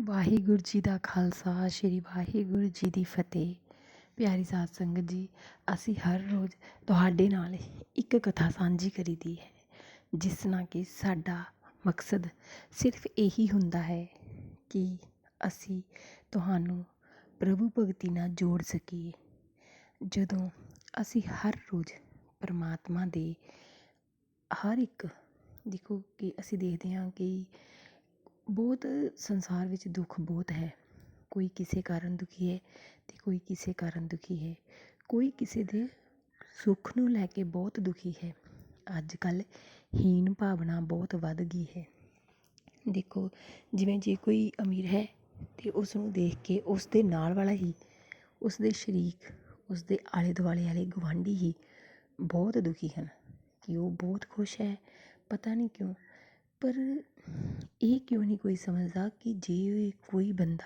ਵਾਹਿਗੁਰੂ ਜੀ ਦਾ ਖਾਲਸਾ, ਸ਼੍ਰੀ ਵਾਹਿਗੁਰੂ ਜੀ ਦੀ ਫਤਿਹ। ਪਿਆਰੀ ਸਾਧ ਸੰਗਤ ਜੀ, ਅਸੀਂ ਹਰ ਰੋਜ਼ ਤੁਹਾਡੇ ਨਾਲ ਇੱਕ ਕਥਾ ਸਾਂਝੀ ਕਰੀਦੀ ਹੈ, ਜਿਸ ਨਾਲ ਕਿ ਸਾਡਾ ਮਕਸਦ ਸਿਰਫ ਇਹੀ ਹੁੰਦਾ ਹੈ ਕਿ ਅਸੀਂ ਤੁਹਾਨੂੰ ਪ੍ਰਭੂ ਭਗਤੀ ਨਾਲ ਜੋੜ ਸਕੀਏ। ਜਦੋਂ ਅਸੀਂ ਹਰ ਰੋਜ਼ ਪਰਮਾਤਮਾ ਦੇ ਹਰ ਇੱਕ, ਦੇਖੋ ਕਿ ਅਸੀਂ ਦੇਖਦੇ ਹਾਂ ਕਿ ਬਹੁਤ ਸੰਸਾਰ ਵਿੱਚ ਦੁੱਖ ਬਹੁਤ ਹੈ। ਕੋਈ ਕਿਸੇ ਕਾਰਨ ਦੁਖੀ ਹੈ ਅਤੇ ਕੋਈ ਕਿਸੇ ਕਾਰਨ ਦੁਖੀ ਹੈ। ਕੋਈ ਕਿਸੇ ਦੇ ਸੁੱਖ ਨੂੰ ਲੈ ਕੇ ਬਹੁਤ ਦੁਖੀ ਹੈ। ਅੱਜ ਕੱਲ੍ਹ ਹੀਣ ਭਾਵਨਾ ਬਹੁਤ ਵੱਧ ਗਈ ਹੈ। ਦੇਖੋ, ਜਿਵੇਂ ਜੇ ਕੋਈ ਅਮੀਰ ਹੈ ਅਤੇ ਉਸ ਨੂੰ ਦੇਖ ਕੇ ਉਸ ਦੇ ਨਾਲ ਵਾਲਾ ਹੀ ਉਸ ਦੇ ਸ਼ਰੀਕ ਉਸ ਦੇ ਆਲੇ ਦੁਆਲੇ ਵਾਲੇ ਗੁਆਂਢੀ ਹੀ ਬਹੁਤ ਦੁਖੀ ਹਨ ਕਿ ਉਹ ਬਹੁਤ ਖੁਸ਼ ਹੈ। ਪਤਾ ਨਹੀਂ ਕਿਉਂ ਪਰ ਇਹ ਕਿਉਂ ਨਹੀਂ ਕੋਈ ਸਮਝਦਾ ਕਿ ਜੇ ਕੋਈ ਬੰਦਾ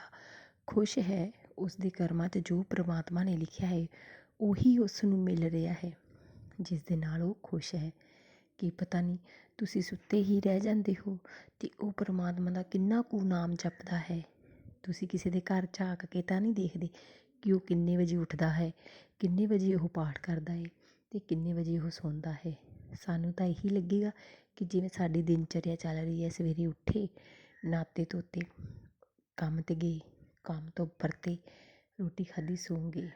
ਖੁਸ਼ ਹੈ ਉਸ ਦੇ ਕਰਮਾਂ 'ਚ ਜੋ ਪਰਮਾਤਮਾ ਨੇ ਲਿਖਿਆ ਹੈ, ਉਹੀ ਉਸ ਨੂੰ ਮਿਲ ਰਿਹਾ ਹੈ, ਜਿਸ ਦੇ ਨਾਲ ਉਹ ਖੁਸ਼ ਹੈ। ਕੀ ਪਤਾ ਨਹੀਂ, ਤੁਸੀਂ ਸੁੱਤੇ ਹੀ ਰਹਿ ਜਾਂਦੇ ਹੋ ਅਤੇ ਉਹ ਪਰਮਾਤਮਾ ਦਾ ਕਿੰਨਾ ਕੁ ਨਾਮ ਜਪਦਾ ਹੈ। ਤੁਸੀਂ ਕਿਸੇ ਦੇ ਘਰ ਝਾਕ ਕੇ ਤਾਂ ਨਹੀਂ ਦੇਖਦੇ ਕਿ ਉਹ ਕਿੰਨੇ ਵਜੇ ਉੱਠਦਾ ਹੈ, ਕਿੰਨੇ ਵਜੇ ਉਹ ਪਾਠ ਕਰਦਾ ਹੈ ਅਤੇ ਕਿੰਨੇ ਵਜੇ ਉਹ ਸੌਂਦਾ ਹੈ? ਸਾਨੂੰ ਤਾਂ ਇਹੀ ਲੱਗੇਗਾ ਕਿ ਜਿਵੇਂ ਸਾਡੀ ਦਿਨਚਰਿਆ ਚੱਲ ਰਹੀ ਹੈ, ਸਵੇਰੇ ਉੱਠੇ, ਨਾਤੇ ਧੋਤੇ, ਕੰਮ 'ਤੇ ਗਏ, ਕੰਮ ਤੋਂ ਪਰਤੇ, ਰੋਟੀ ਖਾਧੀ, ਸੌਂ ਗਏ।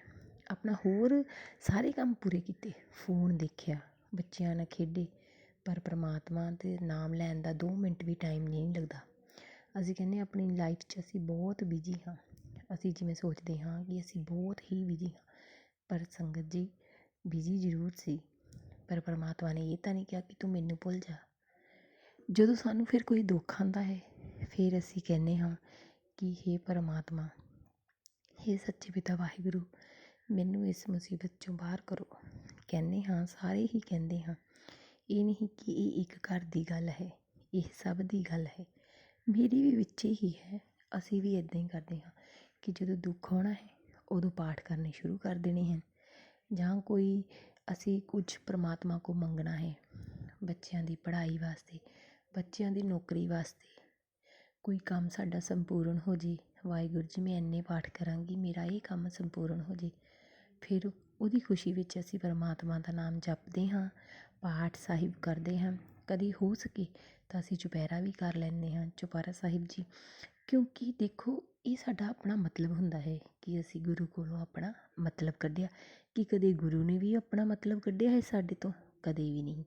ਆਪਣਾ ਹੋਰ ਸਾਰੇ ਕੰਮ ਪੂਰੇ ਕੀਤੇ। ਫੋਨ ਦੇਖਿਆ, ਬੱਚਿਆਂ ਨਾਲ ਖੇਡੇ, ਪਰ ਪਰਮਾਤਮਾ ਦੇ ਨਾਮ ਲੈਣ ਦਾ ਦੋ ਮਿੰਟ ਵੀ ਟਾਈਮ ਨਹੀਂ ਲੱਗਦਾ। ਅਸੀਂ ਕਹਿੰਦੇ ਆਪਣੀ ਲਾਈਫ 'ਚ ਅਸੀਂ ਬਹੁਤ ਬਿਜ਼ੀ ਹਾਂ। ਅਸੀਂ ਜਿਵੇਂ ਸੋਚਦੇ ਹਾਂ ਕਿ ਅਸੀਂ ਬਹੁਤ ਹੀ ਬਿਜ਼ੀ ਹਾਂ, ਪਰ ਸੰਗਤ ਜੀ ਬਿਜ਼ੀ ਜ਼ਰੂਰ ਸੀ। ਪਰ ਪਰਮਾਤਮਾ ਨੇ ਇਹ ਤਾਂ ਨਹੀਂ ਕਿਹਾ ਕਿ ਤੂੰ ਮੈਨੂੰ ਭੁੱਲ ਜਾ। ਜਦੋਂ ਸਾਨੂੰ ਫਿਰ ਕੋਈ ਦੁੱਖ ਆਉਂਦਾ ਹੈ, ਫਿਰ ਅਸੀਂ ਕਹਿੰਦੇ ਹਾਂ ਕਿ ਹੇ ਪਰਮਾਤਮਾ, ਹੇ ਸੱਚੇ ਪਿਤਾ ਵਾਹਿਗੁਰੂ, ਮੈਨੂੰ ਇਸ ਮੁਸੀਬਤ 'ਚੋਂ ਬਾਹਰ ਕਰੋ। ਕਹਿੰਦੇ ਹਾਂ, ਸਾਰੇ ਹੀ ਕਹਿੰਦੇ ਹਾਂ, ਇਹ ਨਹੀਂ ਕਿ ਇਹ ਇੱਕ ਘਰ ਦੀ ਗੱਲ ਹੈ, ਇਹ ਸਭ ਦੀ ਗੱਲ ਹੈ। ਮੇਰੀ ਵੀ ਵਿੱਚ ਹੀ ਹੈ, ਅਸੀਂ ਵੀ ਇੱਦਾਂ ਹੀ ਕਰਦੇ ਹਾਂ ਕਿ ਜਦੋਂ ਦੁੱਖ ਆਉਣਾ ਹੈ, ਉਦੋਂ ਪਾਠ ਕਰਨੇ ਸ਼ੁਰੂ ਕਰ ਦੇਣੇ ਹਨ। ਜਾਂ ਕੋਈ ਅਸੀਂ ਕੁਝ ਪਰਮਾਤਮਾ ਕੋ ਮੰਗਣਾ ਹੈ, ਬੱਚਿਆਂ ਦੀ ਪੜ੍ਹਾਈ ਵਾਸਤੇ ਬੱਚਿਆਂ ਦੀ ਨੌਕਰੀ ਵਾਸਤੇ। ਕੋਈ ਕੰਮ ਸਾਡਾ ਸੰਪੂਰਨ ਹੋ ਜੇ, ਵਾਹਿਗੁਰੂ ਜੀ, ਮੈਂ ਇੰਨੇ ਪਾਠ ਕਰਾਂਗੀ, ਮੇਰਾ ਇਹ ਕੰਮ ਸੰਪੂਰਨ ਹੋ ਜੇ। ਫਿਰ ਉਹਦੀ ਖੁਸ਼ੀ ਵਿੱਚ ਅਸੀਂ ਪਰਮਾਤਮਾ ਦਾ ਨਾਮ ਜਪਦੇ ਹਾਂ, ਪਾਠ ਸਾਹਿਬ ਕਰਦੇ ਹਾਂ। ਕਦੇ ਹੋ ਸਕੇ ਤਾਂ ਅਸੀਂ ਚੁਪਹਿਰਾ ਵੀ ਕਰ ਲੈਂਦੇ ਹਾਂ, ਚੁਪਹਿਰਾ ਸਾਹਿਬ ਜੀ। ਕਿਉਂਕਿ ਦੇਖੋ, ਇਹ ਸਾਡਾ ਆਪਣਾ ਮਤਲਬ ਹੁੰਦਾ ਹੈ ਕਿ ਅਸੀਂ ਗੁਰੂ ਕੋਲੋਂ ਆਪਣਾ ਮਤਲਬ ਕੱਢਿਆ। ਕਿ ਕਦੇ ਗੁਰੂ ਨੇ ਵੀ ਆਪਣਾ ਮਤਲਬ ਕੱਢਿਆ ਹੈ ਸਾਡੇ ਤੋਂ? ਕਦੇ ਵੀ ਨਹੀਂ।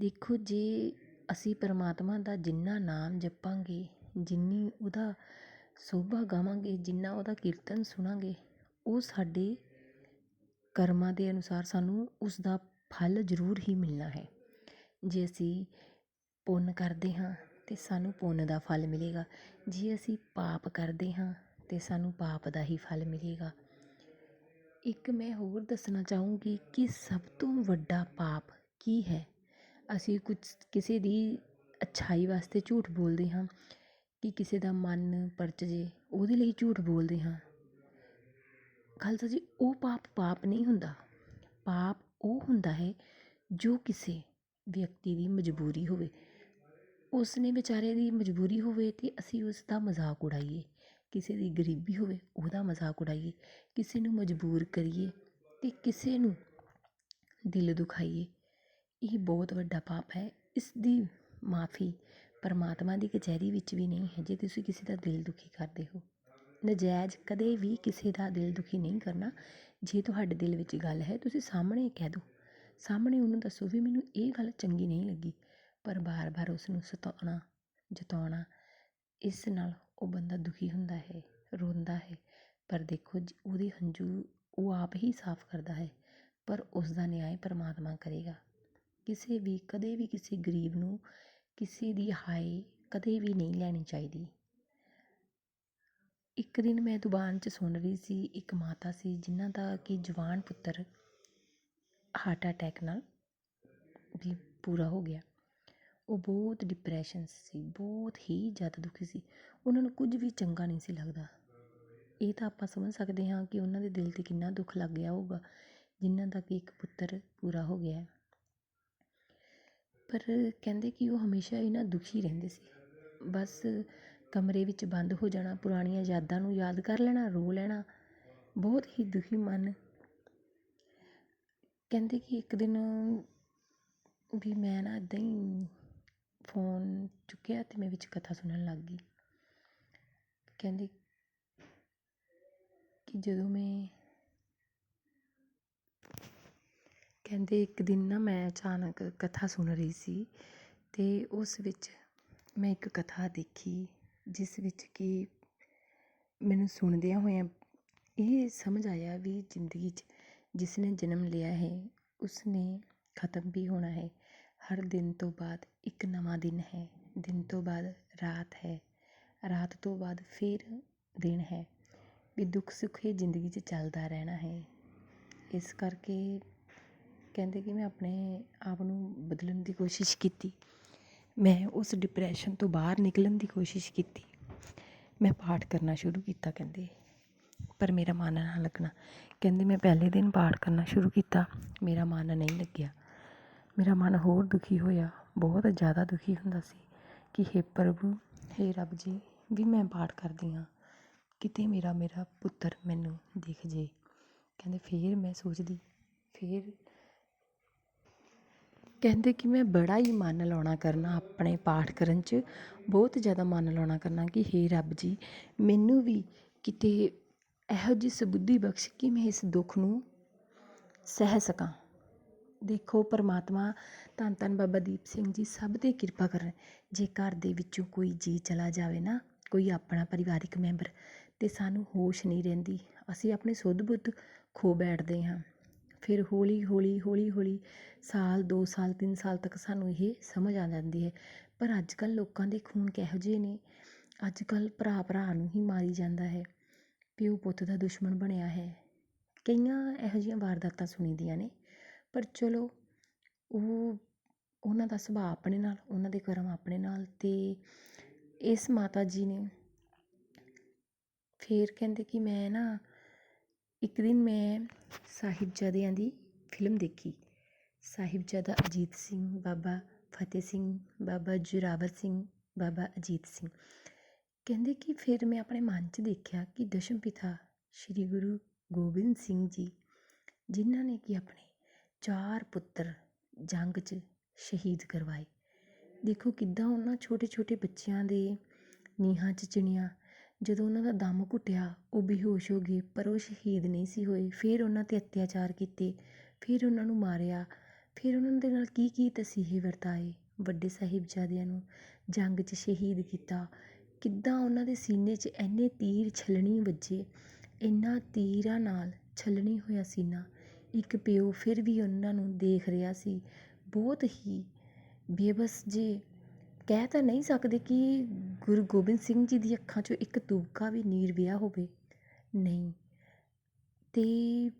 ਦੇਖੋ, ਜੇ ਅਸੀਂ ਪਰਮਾਤਮਾ ਦਾ ਜਿੰਨਾ ਨਾਮ ਜਪਾਂਗੇ, ਜਿੰਨੀ ਉਹਦਾ ਸੋਭਾ ਗਾਵਾਂਗੇ, ਜਿੰਨਾ ਉਹਦਾ ਕੀਰਤਨ ਸੁਣਾਂਗੇ, ਉਹ ਸਾਡੇ ਕਰਮਾਂ ਦੇ ਅਨੁਸਾਰ ਸਾਨੂੰ ਉਸ ਦਾ ਫਲ ਜ਼ਰੂਰ ਹੀ ਮਿਲਣਾ ਹੈ। ਜੇ ਅਸੀਂ ਪੁੰਨ ਕਰਦੇ ਹਾਂ, ਤਾਂ ਸਾਨੂੰ ਪੁੰਨ ਦਾ ਫਲ ਮਿਲੇਗਾ। ਜੇ ਅਸੀਂ ਪਾਪ ਕਰਦੇ ਹਾਂ, ਤਾਂ ਸਾਨੂੰ ਪਾਪ ਦਾ ਹੀ ਫਲ ਮਿਲੇਗਾ। ਇੱਕ ਮੈਂ ਹੋਰ ਦੱਸਣਾ ਚਾਹੂੰਗੀ ਕਿ ਸਭ ਤੋਂ ਵੱਡਾ ਪਾਪ ਕੀ ਹੈ? ਅਸੀਂ ਕੁਛ ਕਿਸੇ ਦੀ ਅੱਛਾਈ ਵਾਸਤੇ ਝੂਠ ਬੋਲਦੇ ਹਾਂ ਕਿ ਕਿਸੇ ਦਾ ਮਨ ਪਰਚ ਜੇ ਉਹਦੇ ਲਈ ਝੂਠ ਬੋਲਦੇ ਹਾਂ। ਖਾਲਸਾ ਜੀ, ਉਹ ਪਾਪ ਪਾਪ ਨਹੀਂ ਹੁੰਦਾ। ਪਾਪ ਉਹ ਹੁੰਦਾ ਹੈ ਜੋ ਕਿਸੇ ਵਿਅਕਤੀ ਦੀ ਮਜਬੂਰੀ ਹੋਵੇ। ਉਸ ਨੇ ਵਿਚਾਰੇ ਦੀ ਮਜਬੂਰੀ ਹੋਵੇ ਤੇ ਅਸੀਂ ਉਸ ਦਾ ਮਜ਼ਾਕ ਉਡਾਈਏ। ਕਿਸੇ ਦੀ ਗਰੀਬੀ ਹੋਵੇ, ਉਹਦਾ ਮਜ਼ਾਕ ਉਡਾਈਏ। ਕਿਸੇ ਨੂੰ ਮਜਬੂਰ ਕਰੀਏ ਅਤੇ ਕਿਸੇ ਨੂੰ ਦਿਲ ਦੁਖਾਈਏ। ਇਹ ਬਹੁਤ ਵੱਡਾ ਪਾਪ ਹੈ। ਇਸ ਦੀ ਮਾਫੀ ਪਰਮਾਤਮਾ ਦੀ ਕਚਹਿਰੀ ਵਿੱਚ ਵੀ ਨਹੀਂ ਹੈ, ਜੇ ਤੁਸੀਂ ਕਿਸੇ ਦਾ ਦਿਲ ਦੁਖੀ ਕਰਦੇ ਹੋ। ਨਜਾਇਜ਼ ਕਦੇ ਵੀ ਕਿਸੇ ਦਾ ਦਿਲ ਦੁਖੀ ਨਹੀਂ ਕਰਨਾ, ਜੇ ਤੁਹਾਡੇ ਦਿਲ ਵਿੱਚ ਗੱਲ ਹੈ, ਤੁਸੀਂ ਸਾਹਮਣੇ ਕਹਿ ਦਿਓ ਸਾਹਮਣੇ ਉਹਨੂੰ ਦੱਸੋ ਵੀ ਮੈਨੂੰ ਇਹ ਗੱਲ ਚੰਗੀ ਨਹੀਂ ਲੱਗੀ, ਪਰ ਬਾਰ-ਬਾਰ ਉਸ ਨੂੰ ਸਤਾਉਣਾ, ਜਤਾਉਣਾ, ਇਸ ਨਾਲ ਉਹ ਬੰਦਾ ਦੁਖੀ ਹੁੰਦਾ ਹੈ, ਰੋਂਦਾ ਹੈ। ਪਰ ਦੇਖੋ ਉਹਦੇ ਹੰਝੂ ਉਹ ਆਪ ਹੀ ਸਾਫ਼ ਕਰਦਾ ਹੈ, ਪਰ ਉਸ ਦਾ ਨਿਆਂ ਪਰਮਾਤਮਾ ਕਰੇਗਾ। ਕਿਸੇ ਵੀ, ਕਦੇ ਵੀ ਕਿਸੇ ਗਰੀਬ ਨੂੰ ਕਿਸੇ ਦੀ ਹਾਈ ਕਦੇ ਵੀ ਨਹੀਂ ਲੈਣੀ ਚਾਹੀਦੀ। ਇੱਕ ਦਿਨ ਮੈਂ ਦੁਕਾਨ 'ਚ ਸੁਣ ਰਹੀ ਸੀ, ਇੱਕ ਮਾਤਾ ਸੀ ਜਿਨ੍ਹਾਂ ਦਾ ਕਿ ਜਵਾਨ ਪੁੱਤਰ ਹਾਰਟ ਅਟੈਕ ਨਾਲ ਵੀ ਪੂਰਾ ਹੋ ਗਿਆ। ਉਹ ਬਹੁਤ ਡਿਪਰੈਸ਼ਨ ਸੀ, ਬਹੁਤ ਹੀ ਜ਼ਿਆਦਾ ਦੁਖੀ ਸੀ। ਉਹਨਾਂ ਨੂੰ ਕੁਝ ਵੀ ਚੰਗਾ ਨਹੀਂ ਸੀ ਲੱਗਦਾ। ਇਹ ਤਾਂ ਆਪਾਂ ਸਮਝ ਸਕਦੇ ਹਾਂ ਕਿ ਉਹਨਾਂ ਦੇ ਦਿਲ 'ਤੇ ਕਿੰਨਾ ਦੁੱਖ ਲੱਗ ਗਿਆ ਹੋਊਗਾ, ਜਿਨ੍ਹਾਂ ਦਾ ਕਿ ਇੱਕ ਪੁੱਤਰ ਪੂਰਾ ਹੋ ਗਿਆ ਪਰ ਕਹਿੰਦੇ ਕਿ ਉਹ ਹਮੇਸ਼ਾ ਹੀ ਨਾ ਦੁਖੀ ਰਹਿੰਦੇ ਸੀ। ਬਸ ਕਮਰੇ ਵਿੱਚ ਬੰਦ ਹੋ ਜਾਣਾ, ਪੁਰਾਣੀਆਂ ਯਾਦਾਂ ਨੂੰ ਯਾਦ ਕਰ ਲੈਣਾ, ਰੋ ਲੈਣਾ, ਬਹੁਤ ਹੀ ਦੁਖੀ ਮਨ। ਕਹਿੰਦੇ ਕਿ ਇੱਕ ਦਿਨ ਵੀ ਮੈਂ ਨਾ ਇੱਦਾਂ ਹੀ ਫੋਨ ਚੁੱਕਿਆ ਅਤੇ ਮੈਂ ਵਿੱਚ ਕਥਾ ਸੁਣਨ ਲੱਗ ਗਈ। ਕਹਿੰਦੇ ਕਿ ਜਦੋਂ ਮੈਂ ਕਹਿੰਦੇ ਇੱਕ ਦਿਨ ਨਾ ਮੈਂ ਅਚਾਨਕ ਕਥਾ ਸੁਣ ਰਹੀ ਸੀ ਅਤੇ ਉਸ ਵਿੱਚ ਮੈਂ ਇੱਕ ਕਥਾ ਦੇਖੀ, ਜਿਸ ਵਿੱਚ ਕਿ ਮੈਨੂੰ ਸੁਣਦਿਆਂ ਹੋਇਆਂ ਇਹ ਸਮਝ ਆਇਆ ਵੀ ਜ਼ਿੰਦਗੀ 'ਚ ਜਿਸ ਨੇ ਜਨਮ ਲਿਆ ਹੈ, ਉਸ ਨੇ ਖਤਮ ਵੀ ਹੋਣਾ ਹੈ। ਹਰ ਦਿਨ ਤੋਂ ਬਾਅਦ ਇੱਕ ਨਵਾਂ ਦਿਨ ਹੈ। ਦਿਨ ਤੋਂ ਬਾਅਦ ਰਾਤ ਹੈ। ਰਾਤ ਤੋਂ ਬਾਅਦ ਫਿਰ ਦਿਨ ਹੈ। ਵੀ ਦੁੱਖ ਸੁੱਖ ਇਹ ਜ਼ਿੰਦਗੀ 'ਚ ਚੱਲਦਾ ਰਹਿਣਾ ਹੈ। ਇਸ ਕਰਕੇ ਕਹਿੰਦੇ ਕਿ ਮੈਂ ਆਪਣੇ ਆਪ ਨੂੰ ਬਦਲਣ ਦੀ ਕੋਸ਼ਿਸ਼ ਕੀਤੀ। ਮੈਂ ਉਸ ਡਿਪਰੈਸ਼ਨ ਤੋਂ ਬਾਹਰ ਨਿਕਲਣ ਦੀ ਕੋਸ਼ਿਸ਼ ਕੀਤੀ। ਮੈਂ ਪਾਠ ਕਰਨਾ ਸ਼ੁਰੂ ਕੀਤਾ ਕਹਿੰਦੇ। ਪਰ ਮੇਰਾ ਮਨ ਨਾ ਲੱਗਣਾ। ਕਹਿੰਦੇ ਮੈਂ ਪਹਿਲੇ ਦਿਨ ਪਾਠ ਕਰਨਾ ਸ਼ੁਰੂ ਕੀਤਾ। ਮੇਰਾ ਮਨ ਨਹੀਂ ਲੱਗਿਆ। ਮੇਰਾ ਮਨ ਹੋਰ ਦੁਖੀ ਹੋਇਆ। ਬਹੁਤ ਜ਼ਿਆਦਾ ਦੁਖੀ ਹੁੰਦਾ ਸੀ ਕਿ ਹੇ ਪ੍ਰਭੂ, ਹੇ ਰੱਬ ਜੀ, ਵੀ ਮੈਂ ਪਾਠ ਕਰਦੀ ਹਾਂ। ਕਿਤੇ ਮੇਰਾ ਮੇਰਾ ਪੁੱਤਰ ਮੈਨੂੰ ਦਿਖ ਜੇ। ਕਹਿੰਦੇ ਫਿਰ ਮੈਂ ਸੋਚਦੀ। ਫਿਰ ਕਹਿੰਦੇ ਕਿ ਮੈਂ ਬੜਾ ਹੀ ਮਨ ਲਾਉਣਾ ਕਰਨਾ ਆਪਣੇ ਪਾਠ ਕਰਨ 'ਚ, ਬਹੁਤ ਜ਼ਿਆਦਾ ਮਨ ਲਾਉਣਾ ਕਰਨਾ ਕਿ ਹੇ ਰੱਬ ਜੀ, ਮੈਨੂੰ ਵੀ ਕਿਤੇ ਇਹੋ ਜਿਹੀ ਸਬੁੱਧੀ ਬਖਸ਼ ਕਿ ਮੈਂ ਇਸ ਦੁੱਖ ਨੂੰ ਸਹਿ ਸਕਾਂ। ਦੇਖੋ ਪਰਮਾਤਮਾ, ਧੰਨ ਧੰਨ ਬਾਬਾ ਦੀਪ ਸਿੰਘ ਜੀ, ਸਭ 'ਤੇ ਕਿਰਪਾ ਕਰਨ। ਜੇ ਘਰ ਦੇ ਵਿੱਚੋਂ ਕੋਈ ਜੀਅ ਚਲਾ ਜਾਵੇ ਨਾ, ਕੋਈ ਆਪਣਾ ਪਰਿਵਾਰਿਕ ਮੈਂਬਰ, ਤਾਂ ਸਾਨੂੰ ਹੋਸ਼ ਨਹੀਂ ਰਹਿੰਦੀ। ਅਸੀਂ ਆਪਣੇ ਸੁੱਧ ਬੁੱਧ ਖੋ ਬੈਠਦੇ ਹਾਂ। ਫਿਰ ਹੌਲੀ ਹੌਲੀ ਹੌਲੀ ਹੌਲੀ ਸਾਲ, ਦੋ ਸਾਲ, ਤਿੰਨ ਸਾਲ ਤੱਕ ਸਾਨੂੰ ਇਹ ਸਮਝ ਆ ਜਾਂਦੀ ਹੈ। ਪਰ ਅੱਜ ਕੱਲ੍ਹ ਲੋਕਾਂ ਦੇ ਖੂਨ ਕਿਹੋ ਜਿਹੇ ਨੇ? ਅੱਜ ਕੱਲ੍ਹ ਭਰਾ ਭਰਾ ਨੂੰ ਹੀ ਮਾਰੀ ਜਾਂਦਾ ਹੈ। ਪਿਓ ਪੁੱਤ ਦਾ ਦੁਸ਼ਮਣ ਬਣਿਆ ਹੈ। ਕਈਆਂ ਇਹੋ ਜਿਹੀਆਂ ਵਾਰਦਾਤਾਂ ਸੁਣੀ ਦੀਆਂ ਨੇ, ਪਰ ਚਲੋ, ਉਹ ਉਹਨਾਂ ਦਾ ਸੁਭਾਅ ਆਪਣੇ ਨਾਲ, ਉਹਨਾਂ ਦੇ ਕਰਮ ਆਪਣੇ ਨਾਲ ਅਤੇ ਇਸ ਮਾਤਾ ਜੀ ਨੇ ਫਿਰ ਕਹਿੰਦੇ ਕਿ ਮੈਂ ਨਾ ਇੱਕ ਦਿਨ ਮੈਂ ਸਾਹਿਬਜ਼ਾਦਿਆਂ ਦੀ ਫਿਲਮ ਦੇਖੀ। ਸਾਹਿਬਜ਼ਾਦਾ ਅਜੀਤ ਸਿੰਘ, ਬਾਬਾ ਫਤਿਹ ਸਿੰਘ, ਬਾਬਾ ਜੋਰਾਵਰ ਸਿੰਘ, ਬਾਬਾ ਅਜੀਤ ਸਿੰਘ। ਕਹਿੰਦੇ ਕਿ ਫਿਰ ਮੈਂ ਆਪਣੇ ਮਨ 'ਚ ਦੇਖਿਆ ਕਿ ਦਸ਼ਮ ਪਿਤਾ ਸ੍ਰੀ ਗੁਰੂ ਗੋਬਿੰਦ ਸਿੰਘ ਜੀ, ਜਿਨ੍ਹਾਂ ਨੇ ਕਿ ਆਪਣੇ ਚਾਰ ਪੁੱਤਰ ਜੰਗ 'ਚ ਸ਼ਹੀਦ ਕਰਵਾਏ। ਦੇਖੋ ਕਿੱਦਾਂ ਉਹਨਾਂ ਛੋਟੇ ਛੋਟੇ ਬੱਚਿਆਂ ਦੇ ਨੀਹਾਂ 'ਚ ਚਿਣਿਆ ਜਦੋਂ ਉਹਨਾਂ ਦਾ ਦਮ ਘੁੱਟਿਆ, ਉਹ ਬੇਹੋਸ਼ ਹੋ ਗਏ, ਪਰ ਉਹ ਸ਼ਹੀਦ ਨਹੀਂ ਸੀ ਹੋਏ। ਫਿਰ ਉਹਨਾਂ 'ਤੇ ਅਤਿਆਚਾਰ ਕੀਤੇ, ਫਿਰ ਉਹਨਾਂ ਨੂੰ ਮਾਰਿਆ। ਫਿਰ ਉਹਨਾਂ ਦੇ ਨਾਲ ਕੀ ਕੀ ਤਸੀਹੇ ਵਰਤਾਏ ਵੱਡੇ ਸਾਹਿਬਜ਼ਾਦਿਆਂ ਨੂੰ ਜੰਗ 'ਚ ਸ਼ਹੀਦ ਕੀਤਾ। ਕਿੱਦਾਂ ਉਹਨਾਂ ਦੇ ਸੀਨੇ 'ਚ ਇੰਨੇ ਤੀਰ ਛਲਣੀ ਵੱਜੇ, ਇੰਨਾ ਤੀਰਾਂ ਨਾਲ ਛਲਣੀ ਹੋਇਆ ਸੀਨਾ। ਇੱਕ ਪਿਓ ਫਿਰ ਵੀ ਉਹਨਾਂ ਨੂੰ ਦੇਖ ਰਿਹਾ ਸੀ। ਬਹੁਤ ਹੀ ਬੇਬਸ ਜੇ ਕਹਿ ਤਾਂ ਨਹੀਂ ਸਕਦੇ ਕਿ ਗੁਰੂ ਗੋਬਿੰਦ ਸਿੰਘ ਜੀ ਦੀ ਅੱਖਾਂ 'ਚੋਂ ਇੱਕ ਤੁਬਕਾ ਵੀ ਨੀਰ ਵਿਆ ਹੋਵੇ। ਨਹੀਂ। ਅਤੇ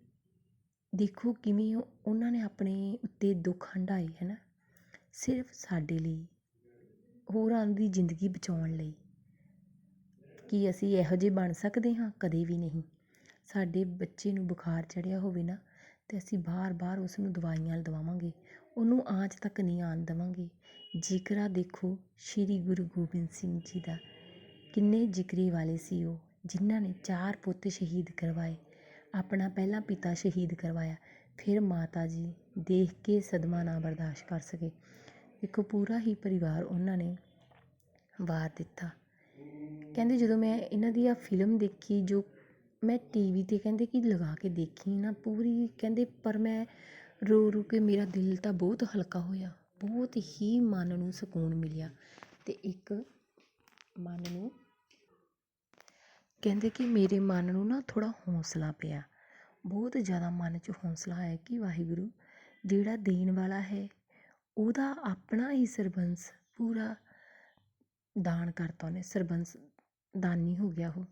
ਦੇਖੋ ਕਿਵੇਂ ਉਹਨਾਂ ਨੇ ਆਪਣੇ ਉੱਤੇ ਦੁੱਖ ਹੰਢਾਏ ਹੈ ਨਾ ਸਿਰਫ ਸਾਡੇ ਲਈ, ਹੋਰਾਂ ਦੀ ਜ਼ਿੰਦਗੀ ਬਚਾਉਣ ਲਈ। ਕੀ ਅਸੀਂ ਇਹੋ ਜਿਹੇ ਬਣ ਸਕਦੇ ਹਾਂ? ਕਦੇ ਵੀ ਨਹੀਂ। ਸਾਡੇ ਬੱਚੇ ਨੂੰ ਬੁਖਾਰ ਚੜਿਆ ਹੋਵੇ ਨਾ, ਤੇ ਅਸੀਂ ਬਾਰ-ਬਾਰ ਉਸ ਨੂੰ ਦਵਾਈਆਂ ਲਵਾਵਾਂਗੇ ਉਹਨੂੰ ਆਂਚ ਤੱਕ ਨਹੀਂ ਆਉਣ ਦੇਵਾਂਗੇ। ਜ਼ਿਕਰਾ ਦੇਖੋ, ਸ਼੍ਰੀ ਗੁਰੂ ਗੋਬਿੰਦ ਸਿੰਘ ਜੀ ਦਾ ਕਿੰਨੇ ਜ਼ਿਕਰੇ ਵਾਲੇ ਸੀ ਉਹ, ਜਿਨ੍ਹਾਂ ਨੇ ਚਾਰ ਪੁੱਤ ਸ਼ਹੀਦ ਕਰਵਾਏ। ਆਪਣਾ ਪਹਿਲਾ ਪਿਤਾ ਸ਼ਹੀਦ ਕਰਵਾਇਆ, ਫਿਰ ਮਾਤਾ ਜੀ ਦੇਖ ਕੇ ਸਦਮਾ ਨਾ ਬਰਦਾਸ਼ਤ ਕਰ ਸਕੇ। ਦੇਖੋ, ਪੂਰਾ ਹੀ ਪਰਿਵਾਰ ਉਹਨਾਂ ਨੇ ਵਾਰ ਦਿੱਤਾ। ਕਹਿੰਦੇ ਜਦੋਂ ਮੈਂ ਇਹਨਾਂ ਦੀ ਆ ਫਿਲਮ ਦੇਖੀ, ਜੋ ਮੈਂ ਟੀਵੀ 'ਤੇ ਕਹਿੰਦੇ ਕਿ ਲਗਾ ਕੇ ਦੇਖੀ ਨਾ ਪੂਰੀ, ਕਹਿੰਦੇ ਪਰ ਮੈਂ ਰੋ ਰੋ ਕੇ ਮੇਰਾ ਦਿਲ ਤਾਂ ਬਹੁਤ ਹਲਕਾ ਹੋਇਆ। ਬਹੁਤ ਹੀ ਮਨ ਨੂੰ ਸਕੂਨ ਮਿਲਿਆ ਅਤੇ ਇੱਕ ਮਨ ਨੂੰ ਕਹਿੰਦੇ ਕਿ ਮੇਰੇ ਮਨ ਨੂੰ ਨਾ ਥੋੜ੍ਹਾ ਹੌਂਸਲਾ ਪਿਆ। ਬਹੁਤ ਜ਼ਿਆਦਾ ਮਨ 'ਚ ਹੌਂਸਲਾ ਆਇਆ ਕਿ ਵਾਹਿਗੁਰੂ, ਜਿਹੜਾ ਦੇਣ ਵਾਲਾ ਹੈ, ਉਹਦਾ ਆਪਣਾ ਹੀ ਸਰਬੰਸ ਪੂਰਾ ਦਾਨ ਕਰਤਾ ਉਹਨੇ, ਸਰਬੰਸ ਦਾਨੀ ਹੋ ਗਿਆ ਉਹ।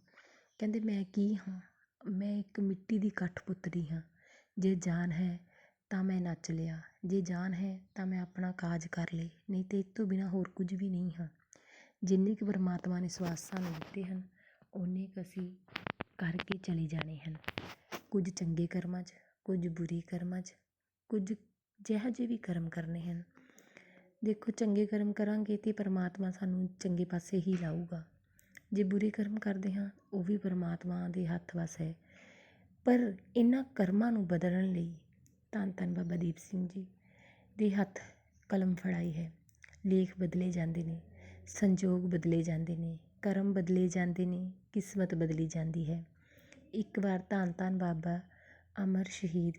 ਕਹਿੰਦੇ ਮੈਂ ਕੀ ਹਾਂ? ਮੈਂ ਇੱਕ ਮਿੱਟੀ ਦੀ ਕਠਪੁਤਲੀ ਹਾਂ। ਜੇ ਜਾਨ ਹੈ ਤਾਂ ਮੈਂ ਨੱਚ ਲਿਆ। ਜੇ ਜਾਨ ਹੈ ਤਾਂ ਮੈਂ ਆਪਣਾ ਕਾਜ ਕਰ ਲਏ, ਨਹੀਂ ਤਾਂ ਇਹ ਤੋਂ ਬਿਨਾਂ ਹੋਰ ਕੁਝ ਵੀ ਨਹੀਂ ਹਾਂ। ਜਿੰਨੇ ਕੁ ਪਰਮਾਤਮਾ ਨੇ ਸਵਾਸ ਸਾਨੂੰ ਦਿੱਤੇ ਹਨ ਉਨੇ ਕੁ ਅਸੀਂ ਕਰਕੇ ਚਲੇ ਜਾਣੇ ਹਨ। ਕੁਝ ਚੰਗੇ ਕਰਮਾਂ 'ਚ, ਕੁਝ ਬੁਰੇ ਕਰਮਾਂ 'ਚ, ਕੁਝ ਜਿਹੋ ਜਿਹੇ ਵੀ ਕਰਮ ਕਰਨੇ ਹਨ। ਦੇਖੋ, ਚੰਗੇ ਕਰਮ ਕਰਾਂਗੇ ਤਾਂ ਪਰਮਾਤਮਾ ਸਾਨੂੰ ਚੰਗੇ ਪਾਸੇ ਹੀ ਲਾਊਗਾ। ਜੇ ਬੁਰੇ ਕਰਮ ਕਰਦੇ ਹਾਂ, ਉਹ ਵੀ ਪਰਮਾਤਮਾ ਦੇ ਹੱਥ ਵੱਸ ਹੈ। ਪਰ ਇਹਨਾਂ ਕਰਮਾਂ ਨੂੰ ਬਦਲਣ ਲਈ ਧੰਨ ਧੰਨ ਬਾਬਾ ਦੀਪ ਸਿੰਘ ਜੀ ਦੇ ਹੱਥ ਕਲਮ ਫੜਾਈ ਹੈ। ਲੇਖ ਬਦਲੇ ਜਾਂਦੇ ਨੇ, ਸੰਜੋਗ ਬਦਲੇ ਜਾਂਦੇ ਨੇ, ਕਰਮ ਬਦਲੇ ਜਾਂਦੇ ਨੇ, ਕਿਸਮਤ ਬਦਲੀ ਜਾਂਦੀ ਹੈ। ਇੱਕ ਵਾਰ ਧੰਨ ਧੰਨ ਬਾਬਾ ਅਮਰ ਸ਼ਹੀਦ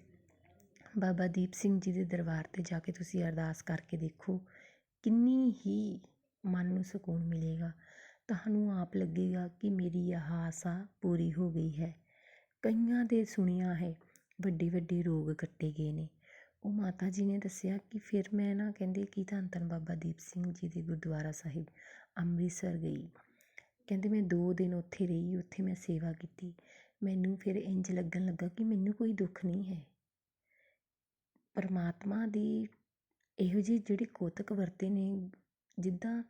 ਬਾਬਾ ਦੀਪ ਸਿੰਘ ਜੀ ਦੇ ਦਰਬਾਰ 'ਤੇ ਜਾ ਕੇ ਤੁਸੀਂ ਅਰਦਾਸ ਕਰਕੇ ਦੇਖੋ, ਕਿੰਨੀ ਹੀ ਮਨ ਨੂੰ ਸਕੂਨ ਮਿਲੇਗਾ। ਤੁਹਾਨੂੰ ਆਪ ਲੱਗੇਗਾ ਕਿ ਮੇਰੀ ਆਹ ਆਸਾ ਪੂਰੀ ਹੋ ਗਈ ਹੈ। ਕਈਆਂ ਦੇ ਸੁਣਿਆ ਹੈ ਵੱਡੇ ਵੱਡੇ ਰੋਗ ਕੱਟੇ ਗਏ ਨੇ। ਉਹ ਮਾਤਾ ਜੀ ਨੇ ਦੱਸਿਆ ਕਿ ਫਿਰ ਮੈਂ ਨਾ ਕਹਿੰਦੇ ਕਿ ਧੰਨ ਧੰਨ ਬਾਬਾ ਦੀਪ ਸਿੰਘ ਜੀ ਦੇ ਗੁਰਦੁਆਰਾ ਸਾਹਿਬ ਅੰਮ੍ਰਿਤਸਰ ਗਈ। ਕਹਿੰਦੇ ਮੈਂ ਦੋ ਦਿਨ ਉੱਥੇ ਰਹੀ, ਉੱਥੇ ਮੈਂ ਸੇਵਾ ਕੀਤੀ। ਮੈਨੂੰ ਫਿਰ ਇੰਝ ਲੱਗਣ ਲੱਗਾ ਕਿ ਮੈਨੂੰ ਕੋਈ ਦੁੱਖ ਨਹੀਂ ਹੈ। ਪਰਮਾਤਮਾ ਦੀ ਇਹੋ ਜਿਹੇ ਜਿਹੜੀ ਕੋਤਕ ਵਰਤੇ ਨੇ, ਜਿੱਦਾਂ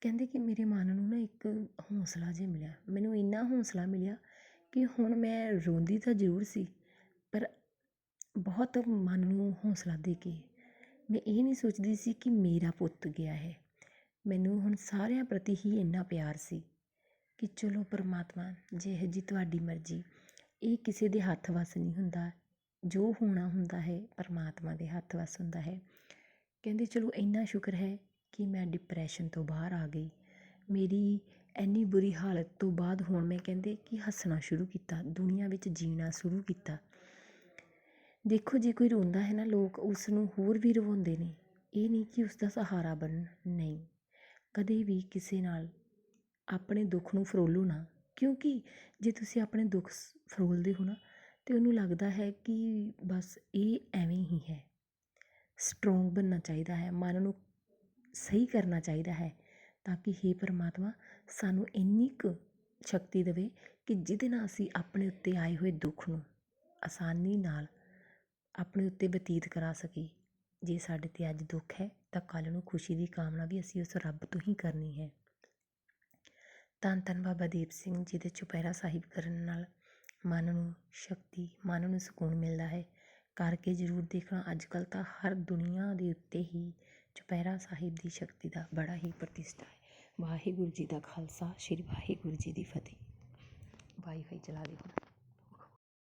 ਕਹਿੰਦੇ ਕਿ ਮੇਰੇ ਮਨ ਨੂੰ ਨਾ ਇੱਕ ਹੌਸਲਾ ਜਿਹਾ ਮਿਲਿਆ। ਮੈਨੂੰ ਇੰਨਾ ਹੌਸਲਾ ਮਿਲਿਆ ਕਿ ਹੁਣ ਮੈਂ ਰੋਂਦੀ ਤਾਂ ਜ਼ਰੂਰ ਸੀ। ਬਹੁਤ ਮਨ ਨੂੰ ਹੌਂਸਲਾ ਦੇ ਕੇ ਮੈਂ ਇਹ ਨਹੀਂ ਸੋਚਦੀ ਸੀ ਕਿ ਮੇਰਾ ਪੁੱਤ ਗਿਆ ਹੈ। ਮੈਨੂੰ ਹੁਣ ਸਾਰਿਆਂ ਪ੍ਰਤੀ ਹੀ ਇੰਨਾ ਪਿਆਰ ਸੀ ਕਿ ਚਲੋ ਪਰਮਾਤਮਾ ਜੇ ਇਹ ਜੀ ਤੁਹਾਡੀ ਮਰਜ਼ੀ, ਇਹ ਕਿਸੇ ਦੇ ਹੱਥ ਵੱਸ ਨਹੀਂ ਹੁੰਦਾ। ਜੋ ਹੋਣਾ ਹੁੰਦਾ ਹੈ, ਪਰਮਾਤਮਾ ਦੇ ਹੱਥ ਵੱਸ ਹੁੰਦਾ ਹੈ। ਕਹਿੰਦੇ, ਚਲੋ ਇੰਨਾ ਸ਼ੁਕਰ ਹੈ ਕਿ ਮੈਂ ਡਿਪਰੈਸ਼ਨ ਤੋਂ ਬਾਹਰ ਆ ਗਈ। ਮੇਰੀ ਇੰਨੀ ਬੁਰੀ ਹਾਲਤ ਤੋਂ ਬਾਅਦ ਹੁਣ ਮੈਂ ਕਹਿੰਦੇ ਕਿ ਹੱਸਣਾ ਸ਼ੁਰੂ ਕੀਤਾ, ਦੁਨੀਆ ਵਿੱਚ ਜੀਣਾ ਸ਼ੁਰੂ ਕੀਤਾ। ਦੇਖੋ ਜੇ ਕੋਈ ਰੋਂਦਾ ਹੈ ਨਾ, ਲੋਕ ਉਸ ਨੂੰ ਹੋਰ ਵੀ ਰਵਾਉਂਦੇ ਨੇ। ਇਹ ਨਹੀਂ ਕਿ ਉਸ ਦਾ ਸਹਾਰਾ ਬਣਨ, ਨਹੀਂ। ਕਦੇ ਵੀ ਕਿਸੇ ਨਾਲ ਆਪਣੇ ਦੁੱਖ ਨੂੰ ਫਰੋਲੋ ਨਾ। ਕਿਉਂਕਿ ਜੇ ਤੁਸੀਂ ਆਪਣੇ ਦੁੱਖ ਫਰੋਲਦੇ ਹੋ ਨਾ, ਤੇ ਉਹਨੂੰ ਲੱਗਦਾ ਹੈ ਕਿ ਬਸ ਇਹ ਐਵੇਂ ਹੀ ਹੈ। ਸਟਰੋਂਗ ਬਣਨਾ ਚਾਹੀਦਾ ਹੈ, ਮਨ ਨੂੰ ਸਹੀ ਕਰਨਾ ਚਾਹੀਦਾ ਹੈ, ਤਾਂ ਕਿ हे ਪਰਮਾਤਮਾ, ਸਾਨੂੰ ਇੰਨੀ ਕੁ ਸ਼ਕਤੀ ਦੇਵੇ ਕਿ ਜਿਹਦੇ ਨਾਲ ਅਸੀਂ ਆਪਣੇ ਉੱਤੇ ਆਏ ਹੋਏ ਦੁੱਖ ਨੂੰ ਆਸਾਨੀ ਨਾਲ ਆਪਣੇ ਉੱਤੇ ਬਤੀਤ ਕਰਾ ਸਕੀ। ਜੇ ਸਾਡੇ ਤੇ ਅੱਜ ਦੁੱਖ ਹੈ, ਤਾਂ ਕੱਲ੍ਹ ਨੂੰ ਖੁਸ਼ੀ ਦੀ ਕਾਮਨਾ ਵੀ ਅਸੀਂ ਉਸ ਰੱਬ ਤੋਂ ਹੀ ਕਰਨੀ ਹੈ। ਧੰਨ ਧੰਨ ਬਾਬਾ ਦੀਪ ਸਿੰਘ ਜੀ ਦੇ ਚੁਪਹਿਰਾ ਸਾਹਿਬ ਕਰਨ ਨਾਲ ਮਨ ਨੂੰ ਸ਼ਕਤੀ, ਮਨ ਨੂੰ ਸਕੂਨ ਮਿਲਦਾ ਹੈ। ਕਰਕੇ ਜ਼ਰੂਰ ਦੇਖਣਾ ਅੱਜ ਕੱਲ੍ਹ ਤਾਂ ਹਰ ਦੁਨੀਆ ਦੇ ਉੱਤੇ ਹੀ ਚੁਪਹਿਰਾ ਸਾਹਿਬ ਦੀ ਸ਼ਕਤੀ ਦਾ ਬੜਾ ਹੀ ਪ੍ਰਤਿਸ਼ਠਾ ਹੈ। ਵਾਹਿਗੁਰੂ ਜੀ ਦਾ ਖਾਲਸਾ, ਸ੍ਰੀ ਵਾਹਿਗੁਰੂ ਜੀ ਦੀ ਫਤਿਹ। ਵਾਈਫਾਈ ਚਲਾ ਦੇ